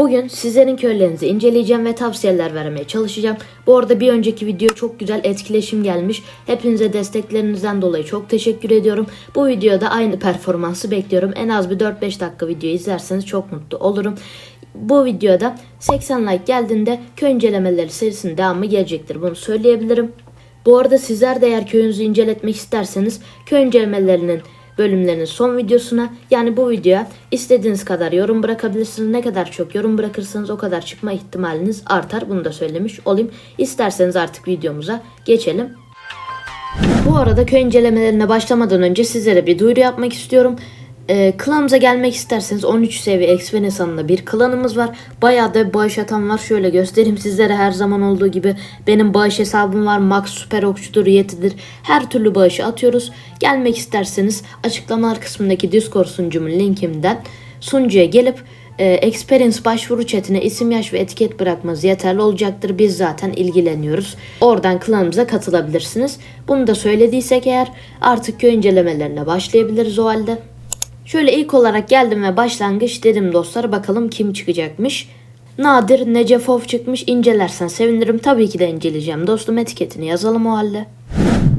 Bugün sizlerin köylerinizi inceleyeceğim ve tavsiyeler vermeye çalışacağım. Bu arada bir önceki video çok güzel etkileşim gelmiş. Hepinize desteklerinizden dolayı çok teşekkür ediyorum. Bu videoda aynı performansı bekliyorum. En az bir 4-5 dakika video izlerseniz çok mutlu olurum. Bu videoda 80 like geldiğinde köy incelemeleri serisinin devamı gelecektir. Bunu söyleyebilirim. Bu arada sizler de eğer köyünüzü inceletmek isterseniz köy incelemelerinin bölümlerinin son videosuna yani bu videoya istediğiniz kadar yorum bırakabilirsiniz. Ne kadar çok yorum bırakırsanız o kadar çıkma ihtimaliniz artar. Bunu da söylemiş olayım. İsterseniz artık videomuza geçelim. Bu arada köy incelemelerine başlamadan önce sizlere bir duyuru yapmak istiyorum. Ee, klanımıza gelmek isterseniz 13 seviye Expen hesabında bir klanımız var. Bayağı da bağış atan var. Şöyle göstereyim sizlere her zaman olduğu gibi benim bağış hesabım var. Max Süper Okçudur, Yetidir. Her türlü bağışı atıyoruz. Gelmek isterseniz açıklamalar kısmındaki Discord sunucumun linkinden sunucuya gelip e, Experience başvuru chatine isim, yaş ve etiket bırakmanız yeterli olacaktır. Biz zaten ilgileniyoruz. Oradan klanımıza katılabilirsiniz. Bunu da söylediysek eğer artık köy incelemelerine başlayabiliriz o halde. Şöyle ilk olarak geldim ve başlangıç dedim dostlar bakalım kim çıkacakmış. Nadir Necefov çıkmış incelersen sevinirim tabii ki de inceleyeceğim dostum etiketini yazalım o halde.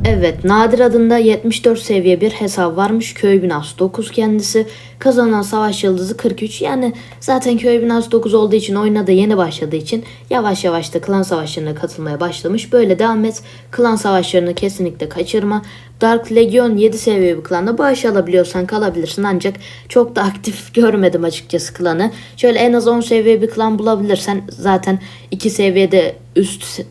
Evet Nadir adında 74 seviye bir hesap varmış. Köy binası 9 kendisi. Kazanan savaş yıldızı 43 yani zaten köy binası 9 olduğu için oyuna da yeni başladığı için yavaş yavaş da klan savaşlarına katılmaya başlamış. Böyle devam et. Klan savaşlarını kesinlikle kaçırma. Dark Legion 7 seviye bir klanda bağış alabiliyorsan kalabilirsin. Ancak çok da aktif görmedim açıkçası klanı. Şöyle en az 10 seviye bir klan bulabilirsen zaten 2 seviyede üst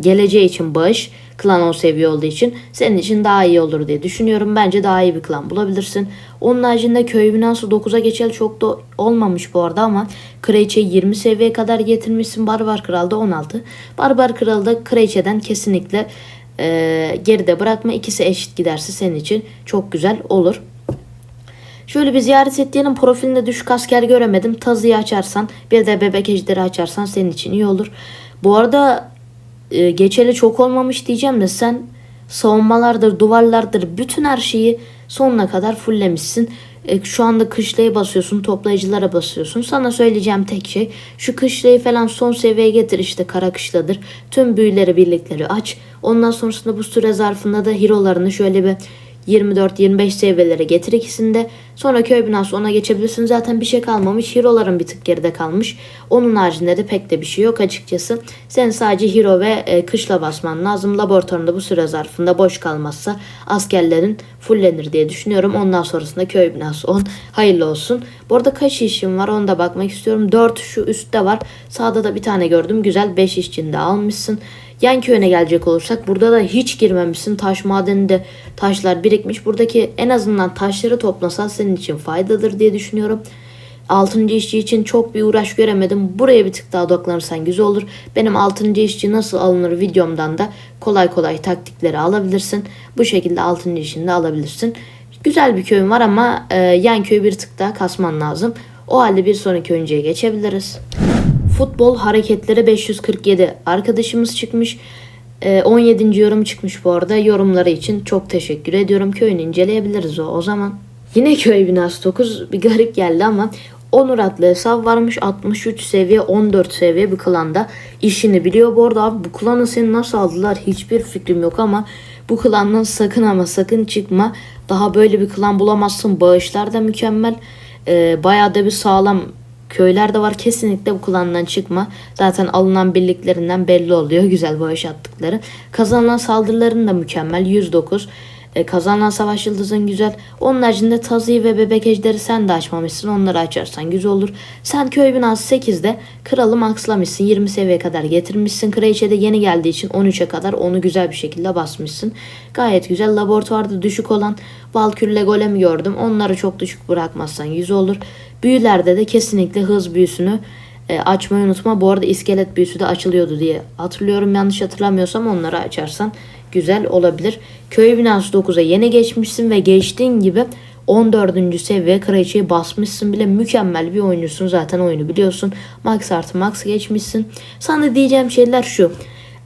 geleceği için bağış klan 10 seviye olduğu için senin için daha iyi olur diye düşünüyorum. Bence daha iyi bir klan bulabilirsin. Onun haricinde köy binası 9'a geçeli çok da olmamış bu arada ama Kraliçe 20 seviyeye kadar getirmişsin. Barbar Kral'da 16. Barbar Kral'da Kraliçe'den kesinlikle e, geride bırakma. İkisi eşit giderse senin için çok güzel olur. Şöyle bir ziyaret ettiğinin profilinde düşük asker göremedim. Tazıyı açarsan bir de bebek ejderi açarsan senin için iyi olur. Bu arada e, geçeli çok olmamış diyeceğim de sen savunmalardır, duvarlardır bütün her şeyi sonuna kadar fulllemişsin. E, şu anda kışlayı basıyorsun, toplayıcılara basıyorsun. Sana söyleyeceğim tek şey şu kışlayı falan son seviyeye getir işte kara kışladır. Tüm büyüleri birlikleri aç. Ondan sonrasında bu süre zarfında da hero'larını şöyle bir 24-25 seviyelere getir ikisinde. Sonra köy binası ona geçebilirsin. Zaten bir şey kalmamış. Hero'ların bir tık geride kalmış. Onun haricinde de pek de bir şey yok açıkçası. Sen sadece hero ve e, kışla basman lazım. Laboratuvarında bu süre zarfında boş kalmazsa askerlerin fullenir diye düşünüyorum. Ondan sonrasında köy binası 10. Hayırlı olsun. Bu arada kaç işim var onu da bakmak istiyorum. 4 şu üstte var. Sağda da bir tane gördüm. Güzel 5 işçini de almışsın. Yan köyüne gelecek olursak burada da hiç girmemişsin. Taş madeninde taşlar birikmiş. Buradaki en azından taşları toplasan senin için faydadır diye düşünüyorum. Altıncı işçi için çok bir uğraş göremedim. Buraya bir tık daha odaklanırsan güzel olur. Benim altıncı işçi nasıl alınır videomdan da kolay kolay taktikleri alabilirsin. Bu şekilde altıncı işini de alabilirsin. Güzel bir köyüm var ama e, yan köyü bir tık daha kasman lazım. O halde bir sonraki oyuncuya geçebiliriz. Futbol hareketleri 547 arkadaşımız çıkmış. Ee, 17. yorum çıkmış bu arada. Yorumları için çok teşekkür ediyorum. Köyünü inceleyebiliriz o, o zaman. Yine köy binası 9 bir garip geldi ama Onur adlı hesap varmış 63 seviye 14 seviye bir klanda işini biliyor. Bu arada abi bu klanı seni nasıl aldılar hiçbir fikrim yok ama bu klandan sakın ama sakın çıkma. Daha böyle bir klan bulamazsın. Bağışlar da mükemmel. Ee, bayağı da bir sağlam Köyler de var kesinlikle bu klandan çıkma. Zaten alınan birliklerinden belli oluyor güzel bağış attıkları. Kazanılan saldırıların da mükemmel 109. E, kazanılan savaş yıldızın güzel. Onun haricinde tazıyı ve bebek ejderi sen de açmamışsın. Onları açarsan güzel olur. Sen köy binası 8'de kralı maxlamışsın. 20 seviyeye kadar getirmişsin. Kraliçe de yeni geldiği için 13'e kadar onu güzel bir şekilde basmışsın. Gayet güzel. Laboratuvarda düşük olan Valkürle golem gördüm. Onları çok düşük bırakmazsan 100 olur. Büyülerde de kesinlikle hız büyüsünü e, açmayı unutma. Bu arada iskelet büyüsü de açılıyordu diye hatırlıyorum. Yanlış hatırlamıyorsam onları açarsan güzel olabilir. Köy binası 9'a yeni geçmişsin ve geçtiğin gibi 14. seviye kraliçeyi basmışsın bile mükemmel bir oyuncusun zaten oyunu biliyorsun. Max artı max geçmişsin. Sana diyeceğim şeyler şu.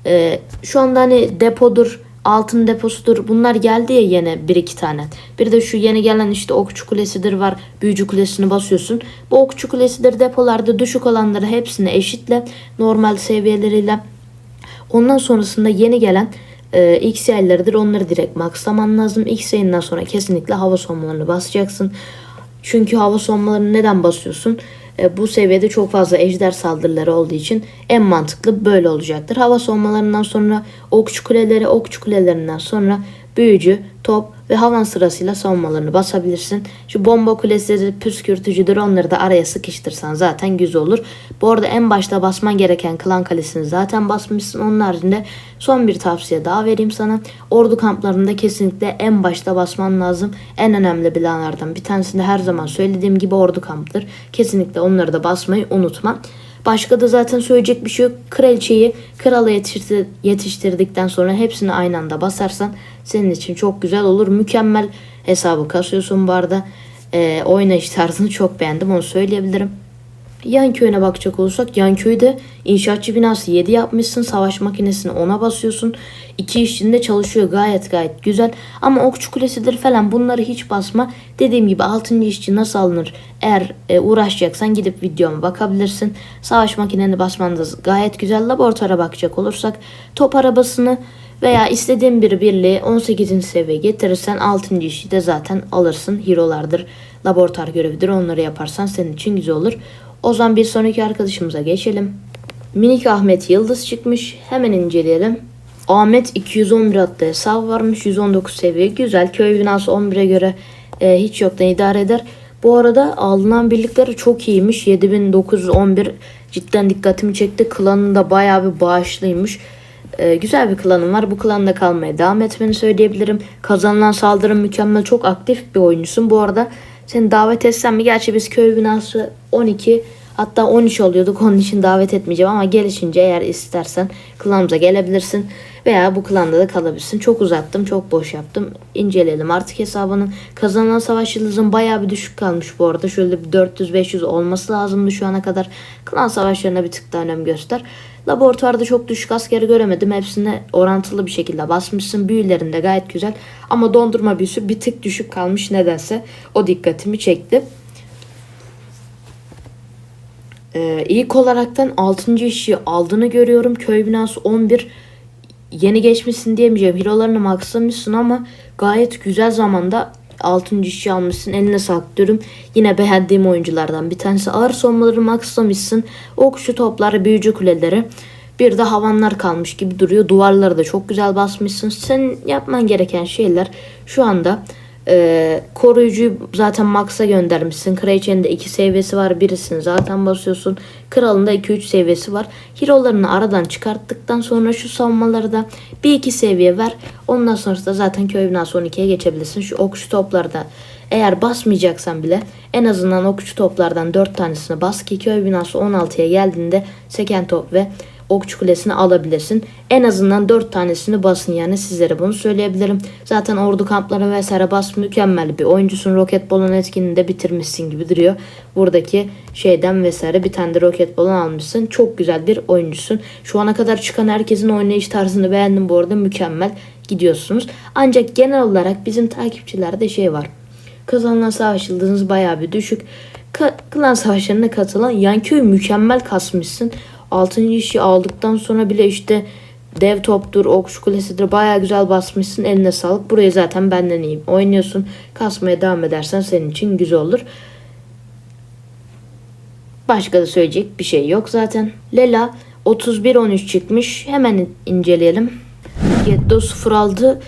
Ee, şu anda hani depodur altın deposudur. Bunlar geldi ya yine bir iki tane. Bir de şu yeni gelen işte okçu kulesidir var. Büyücü kulesini basıyorsun. Bu okçu kulesidir depolarda düşük olanları hepsini eşitle. Normal seviyeleriyle. Ondan sonrasında yeni gelen e, X yaylarıdır. Onları direkt maxlaman lazım. X yayından sonra kesinlikle hava sonmalarını basacaksın. Çünkü hava sonmalarını neden basıyorsun? E, bu seviyede çok fazla ejder saldırıları olduğu için en mantıklı böyle olacaktır. Hava sonmalarından sonra okçu kuleleri, okçu kulelerinden sonra büyücü, top ve havan sırasıyla savunmalarını basabilirsin. Şu bomba kulesi püskürtücüdür onları da araya sıkıştırsan zaten güzel olur. Bu arada en başta basman gereken klan kalesini zaten basmışsın. Onun haricinde son bir tavsiye daha vereyim sana. Ordu kamplarında kesinlikle en başta basman lazım. En önemli planlardan bir tanesinde her zaman söylediğim gibi ordu kamptır. Kesinlikle onları da basmayı unutma. Başka da zaten söyleyecek bir şey yok. Kraliçeyi krala yetiştir- yetiştirdikten sonra hepsini aynı anda basarsan senin için çok güzel olur. Mükemmel hesabı kasıyorsun bu arada. Ee, oynayış tarzını çok beğendim onu söyleyebilirim. Yan köyüne bakacak olursak yan köyde inşaatçı binası 7 yapmışsın. Savaş makinesini ona basıyorsun. İki işçinde çalışıyor gayet gayet güzel. Ama okçu kulesidir falan bunları hiç basma. Dediğim gibi 6. işçi nasıl alınır eğer e, uğraşacaksan gidip videoma bakabilirsin. Savaş makineni basman da gayet güzel. Laboratuvara bakacak olursak top arabasını veya istediğin bir birliği 18. seviye getirirsen 6. işi de zaten alırsın. Hero'lardır, laboratuvar görevidir. Onları yaparsan senin için güzel olur. O zaman bir sonraki arkadaşımıza geçelim. Minik Ahmet Yıldız çıkmış. Hemen inceleyelim. Ahmet 211 adlı hesabı varmış. 119 seviye. Güzel. Köy binası 11'e göre e, hiç yoktan idare eder. Bu arada alınan birlikleri çok iyiymiş. 7911 cidden dikkatimi çekti. Klanın da bayağı bir bağışlıymış. Ee, güzel bir klanım var. Bu klanda kalmaya devam etmeni söyleyebilirim. Kazanılan saldırı mükemmel. Çok aktif bir oyuncusun. Bu arada seni davet etsem mi? Gerçi biz köy binası 12 hatta 13 oluyorduk. Onun için davet etmeyeceğim ama gelişince eğer istersen klanımıza gelebilirsin. Veya bu klanda da kalabilirsin. Çok uzattım. Çok boş yaptım. İnceleyelim artık hesabının. Kazanılan savaş yıldızın bayağı bir düşük kalmış bu arada. Şöyle bir 400-500 olması lazımdı şu ana kadar. Klan savaşlarına bir tık daha önem göster. Laboratuvarda çok düşük askeri göremedim. Hepsine orantılı bir şekilde basmışsın. Büyülerinde gayet güzel. Ama dondurma büyüsü bir tık düşük kalmış nedense. O dikkatimi çekti. Ee, ilk olaraktan 6. işi aldığını görüyorum. Köy binası 11. Yeni geçmişsin diyemeyeceğim. Hero'larını maxlamışsın ama gayet güzel zamanda 6. işi almışsın. Eline sağlık diyorum. Yine beğendiğim oyunculardan bir tanesi. Ağır sonmaları maxlamışsın. Okçu topları, büyücü kuleleri. Bir de havanlar kalmış gibi duruyor. Duvarları da çok güzel basmışsın. Senin yapman gereken şeyler şu anda ee, koruyucuyu zaten Max'a göndermişsin. Kraliçenin de 2 seviyesi var. Birisini zaten basıyorsun. Kralın da 2-3 seviyesi var. Hero'larını aradan çıkarttıktan sonra şu savunmaları da 1-2 seviye ver. Ondan sonra da zaten köy binası 12'ye geçebilirsin. Şu okçu toplarda eğer basmayacaksan bile en azından okçu toplardan 4 tanesini bas ki köy binası 16'ya geldiğinde seken top ve okçu kulesini alabilirsin. En azından 4 tanesini basın yani sizlere bunu söyleyebilirim. Zaten ordu kampları vesaire bas mükemmel bir oyuncusun. Roketbolun etkinliğini de bitirmişsin gibi duruyor. Buradaki şeyden vesaire bir tane de roketbolun almışsın. Çok güzel bir oyuncusun. Şu ana kadar çıkan herkesin oynayış tarzını beğendim bu arada mükemmel gidiyorsunuz. Ancak genel olarak bizim takipçilerde şey var. Kazanılan savaş yıldızınız bayağı bir düşük. Ka- klan savaşlarına katılan Yanköy mükemmel kasmışsın. 6. işi aldıktan sonra bile işte dev toptur, okçu kulesidir bayağı güzel basmışsın. Eline sağlık. Burayı zaten benden iyiyim. Oynuyorsun. Kasmaya devam edersen senin için güzel olur. Başka da söyleyecek bir şey yok zaten. Lela 31-13 çıkmış. Hemen inceleyelim. Getto 06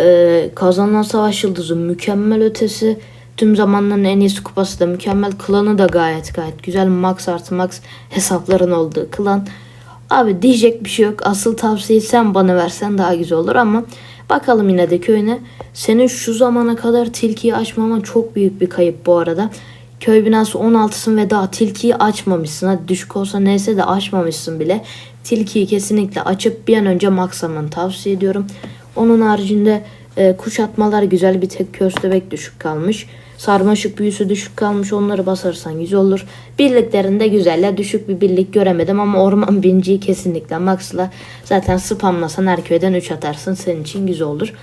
e, kazanılan savaş yıldızı mükemmel ötesi. Tüm zamanların en iyisi kupası da mükemmel. Klanı da gayet gayet güzel. Max artı max hesapların olduğu klan. Abi diyecek bir şey yok. Asıl tavsiyeyi sen bana versen daha güzel olur ama bakalım yine de köyüne. Senin şu zamana kadar tilkiyi açmaman çok büyük bir kayıp bu arada. Köy binası 16'sın ve daha tilkiyi açmamışsın. Hadi düşük olsa neyse de açmamışsın bile. Tilkiyi kesinlikle açıp bir an önce maksamanı tavsiye ediyorum. Onun haricinde e, kuşatmalar güzel bir tek köstebek düşük kalmış. Sarmaşık büyüsü düşük kalmış onları basarsan güzel olur. Birliklerinde güzeller düşük bir birlik göremedim ama orman binciyi kesinlikle maxla. Zaten spamlasan her köyden 3 atarsın senin için güzel olur.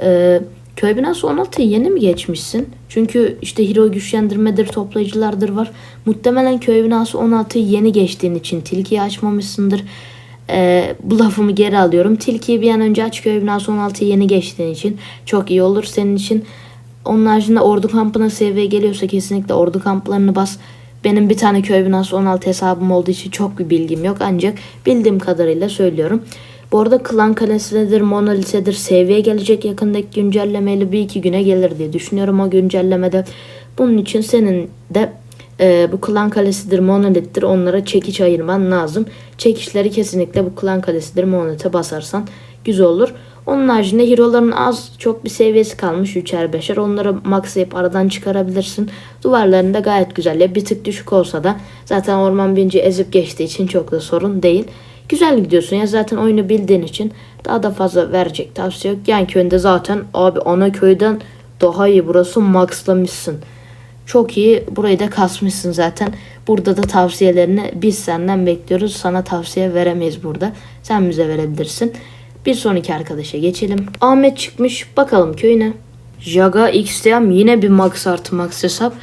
Ee, köy binası 16'yı yeni mi geçmişsin? Çünkü işte hero güçlendirmedir, toplayıcılardır var. Muhtemelen köy binası 16'yı yeni geçtiğin için tilkiyi açmamışsındır. Ee, bu lafımı geri alıyorum. Tilkiyi bir an önce aç köy binası 16'yı yeni geçtiğin için çok iyi olur senin için. Onun haricinde ordu kampına seviye geliyorsa kesinlikle ordu kamplarını bas. Benim bir tane köy binası 16 hesabım olduğu için çok bir bilgim yok ancak bildiğim kadarıyla söylüyorum. Bu arada Klan Kalesi'nedir, Monolite'dir seviye gelecek yakındaki güncellemeyle bir iki güne gelir diye düşünüyorum o güncellemede. Bunun için senin de e, bu Klan Kalesi'dir, Monolith'tir onlara çekiç ayırman lazım. Çekişleri kesinlikle bu Klan Kalesi'dir, Monolith'e basarsan güzel olur. Onun haricinde hero'ların az çok bir seviyesi kalmış 3'er 5'er. Onları maxlayıp aradan çıkarabilirsin. Duvarlarında gayet güzel. Ya bir tık düşük olsa da zaten orman binci ezip geçtiği için çok da sorun değil. Güzel gidiyorsun ya zaten oyunu bildiğin için daha da fazla verecek tavsiye yok. Yan köyünde zaten abi ana köyden daha iyi burası maxlamışsın. Çok iyi burayı da kasmışsın zaten. Burada da tavsiyelerini biz senden bekliyoruz. Sana tavsiye veremeyiz burada. Sen bize verebilirsin. Bir sonraki arkadaşa geçelim. Ahmet çıkmış. Bakalım köyüne. Jaga XTM yine bir max artı max hesap.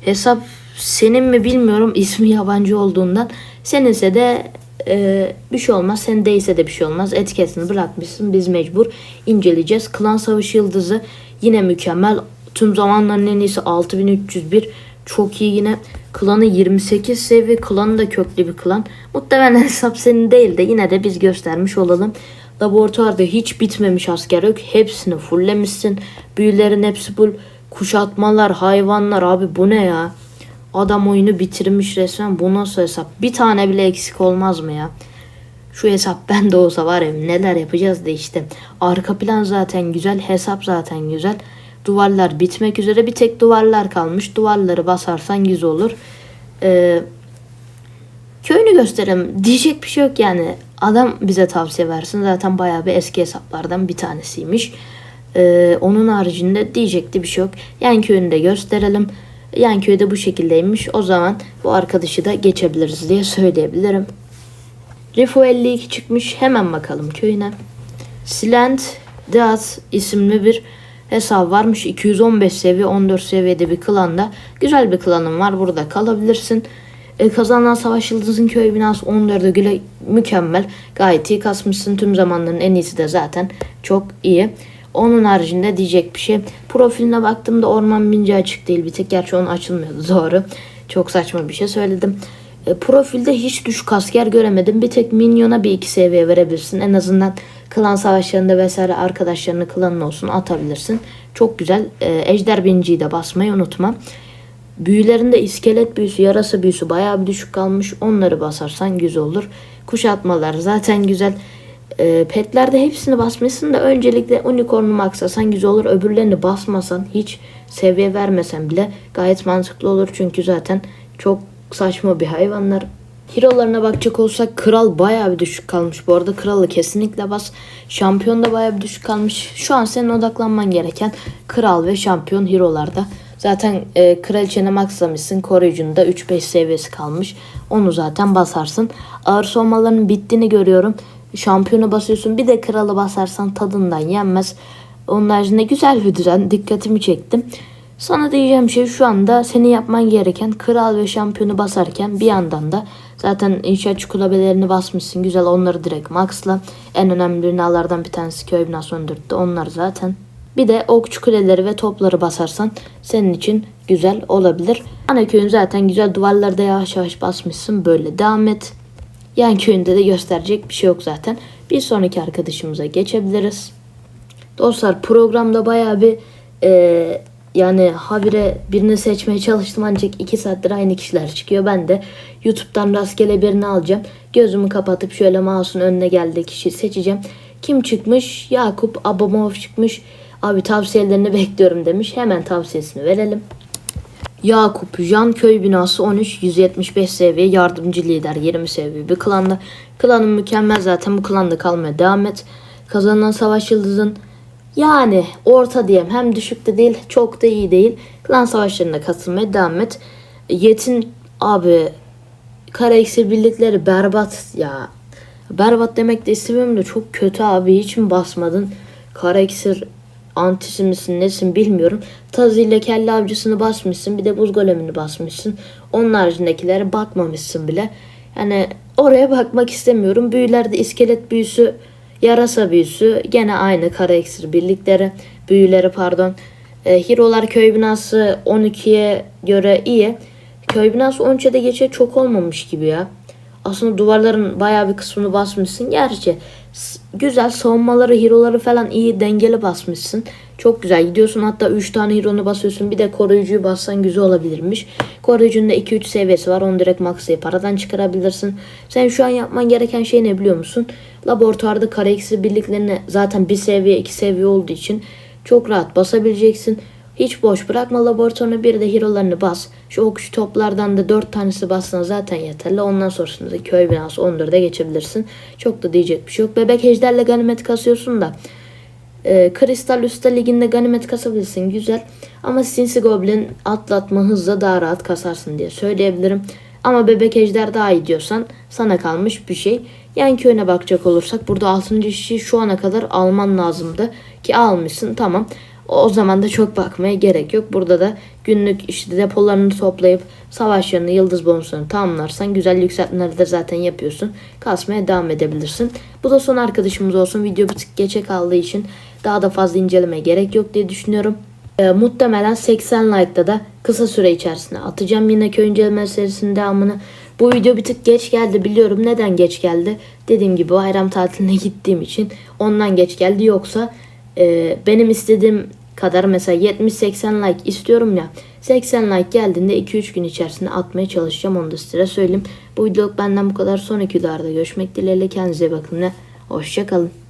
Hesap senin mi bilmiyorum ismi yabancı olduğundan. Seninse de e, bir şey olmaz. Sen değilse de bir şey olmaz. Etiketini bırakmışsın. Biz mecbur inceleyeceğiz. Klan Savaşı Yıldızı yine mükemmel. Tüm zamanların en iyisi 6301. Çok iyi yine. Klanı 28 seviye. Klanı da köklü bir klan. Muhtemelen hesap senin değil de yine de biz göstermiş olalım. Laboratuvarda hiç bitmemiş asker yok. Hepsini fulllemişsin. Büyülerin hepsi full. Kuşatmalar, hayvanlar abi bu ne ya? Adam oyunu bitirmiş resmen. Bu nasıl hesap? Bir tane bile eksik olmaz mı ya? Şu hesap bende olsa var ya neler yapacağız da işte. Arka plan zaten güzel. Hesap zaten güzel. Duvarlar bitmek üzere. Bir tek duvarlar kalmış. Duvarları basarsan güzel olur. Ee, köyünü gösterelim. Diyecek bir şey yok yani. Adam bize tavsiye versin. Zaten bayağı bir eski hesaplardan bir tanesiymiş. Ee, onun haricinde diyecekti bir şey yok. Yan köyünü de gösterelim. Yan köyde bu şekildeymiş. O zaman bu arkadaşı da geçebiliriz diye söyleyebilirim. Rifo 52 çıkmış. Hemen bakalım köyüne. Silent Deat isimli bir hesap varmış. 215 seviye 14 seviyede bir klanda. Güzel bir klanın var. Burada kalabilirsin. E, kazanılan savaş yıldızın köy binası 14'e göre mükemmel. Gayet iyi kasmışsın. Tüm zamanların en iyisi de zaten çok iyi. Onun haricinde diyecek bir şey. Profiline baktığımda orman binci açık değil bir tek. Gerçi onun açılmıyordu doğru. Çok saçma bir şey söyledim. E, profilde hiç düşük asker göremedim. Bir tek minyona bir iki seviye verebilirsin. En azından klan savaşlarında vesaire arkadaşlarını klanın olsun atabilirsin. Çok güzel. E, ejder binciyi de basmayı unutma. Büyülerinde iskelet büyüsü, yarasa büyüsü bayağı bir düşük kalmış. Onları basarsan güzel olur. Kuşatmalar zaten güzel. E, petlerde hepsini basmışsın da öncelikle unicorn'u maksasan güzel olur. Öbürlerini basmasan hiç seviye vermesen bile gayet mantıklı olur. Çünkü zaten çok saçma bir hayvanlar. Hero'larına bakacak olsak kral bayağı bir düşük kalmış. Bu arada kralı kesinlikle bas. Şampiyon da bayağı bir düşük kalmış. Şu an senin odaklanman gereken kral ve şampiyon hero'larda. Zaten e, kraliçeni maxlamışsın. Koruyucunda 3-5 seviyesi kalmış. Onu zaten basarsın. Ağır soğumaların bittiğini görüyorum. Şampiyonu basıyorsun. Bir de kralı basarsan tadından yenmez. Onun haricinde güzel bir düzen. Dikkatimi çektim. Sana diyeceğim şey şu anda senin yapman gereken kral ve şampiyonu basarken bir yandan da zaten inşaat kulübelerini basmışsın. Güzel onları direkt maxla. En önemli binalardan bir tanesi köy binası 14'te. Onlar zaten. Bir de okçu kuleleri ve topları basarsan senin için güzel olabilir. Ana köyün zaten güzel duvarlarda yavaş yavaş basmışsın. Böyle devam et. Yan köyünde de gösterecek bir şey yok zaten. Bir sonraki arkadaşımıza geçebiliriz. Dostlar programda bayağı bir e, yani habire birini seçmeye çalıştım ancak 2 saattir aynı kişiler çıkıyor. Ben de YouTube'dan rastgele birini alacağım. Gözümü kapatıp şöyle mouse'un önüne geldiği kişiyi seçeceğim. Kim çıkmış? Yakup Abamov çıkmış. Abi tavsiyelerini bekliyorum demiş. Hemen tavsiyesini verelim. Yakup Jan Köy binası 13 175 seviye yardımcı lider 20 seviye bir klanda. Klanın mükemmel zaten bu klanda kalmaya devam et. Kazanan savaş yıldızın Yani orta diyeyim. Hem düşük de değil, çok da iyi değil. Klan savaşlarına katılmaya devam et. Yetin abi kara iksir birlikleri berbat ya. Berbat demek de istemiyorum da çok kötü abi. Hiç mi basmadın? Kara iksir antisi misin nesin bilmiyorum. Tazı ile kelle avcısını basmışsın. Bir de buz golemini basmışsın. Onun haricindekilere bakmamışsın bile. Yani oraya bakmak istemiyorum. Büyülerde iskelet büyüsü, yarasa büyüsü gene aynı kara iksir birlikleri. Büyüleri pardon. E, Hero'lar köy binası 12'ye göre iyi. Köy binası 13'e de geçe çok olmamış gibi ya. Aslında duvarların bayağı bir kısmını basmışsın. Gerçi güzel savunmaları, hero'ları falan iyi dengeli basmışsın. Çok güzel gidiyorsun hatta 3 tane hero'nu basıyorsun. Bir de koruyucuyu bassan güzel olabilirmiş. Koruyucunun da 2-3 seviyesi var. Onu direkt maxlayıp paradan çıkarabilirsin. Sen şu an yapman gereken şey ne biliyor musun? Laboratuvarda kare eksi birliklerini zaten bir seviye 2 seviye olduğu için çok rahat basabileceksin. Hiç boş bırakma laboratuvarına bir de hero'larını bas. Şu okçu toplardan da 4 tanesi bassan zaten yeterli. Ondan sonrasında da köy binası 14'e geçebilirsin. Çok da diyecek bir şey yok. Bebek ejderle ganimet kasıyorsun da. E, Kristal Usta Ligi'nde ganimet kasabilirsin güzel. Ama Sinsi Goblin atlatma hızla daha rahat kasarsın diye söyleyebilirim. Ama Bebek Ejder daha iyi diyorsan sana kalmış bir şey. Yan köyüne bakacak olursak burada 6. işi şu ana kadar alman lazımdı. Ki almışsın tamam. O zaman da çok bakmaya gerek yok. Burada da günlük işte depolarını toplayıp savaşlarını, yıldız bonuslarını tamamlarsan güzel yükseltmeleri de zaten yapıyorsun. Kasmaya devam edebilirsin. Bu da son arkadaşımız olsun. Video bir tık geçe kaldığı için daha da fazla incelemeye gerek yok diye düşünüyorum. Ee, muhtemelen 80 like'da da kısa süre içerisinde atacağım yine köy inceleme serisinin devamını. Bu video bir tık geç geldi biliyorum. Neden geç geldi? Dediğim gibi bayram tatiline gittiğim için ondan geç geldi. Yoksa e, benim istediğim kadar mesela 70-80 like istiyorum ya. 80 like geldiğinde 2-3 gün içerisinde atmaya çalışacağım. Onu da size söyleyeyim. Bu videoluk benden bu kadar. Sonraki videolarda görüşmek dileğiyle. Kendinize bakın. Hoşçakalın.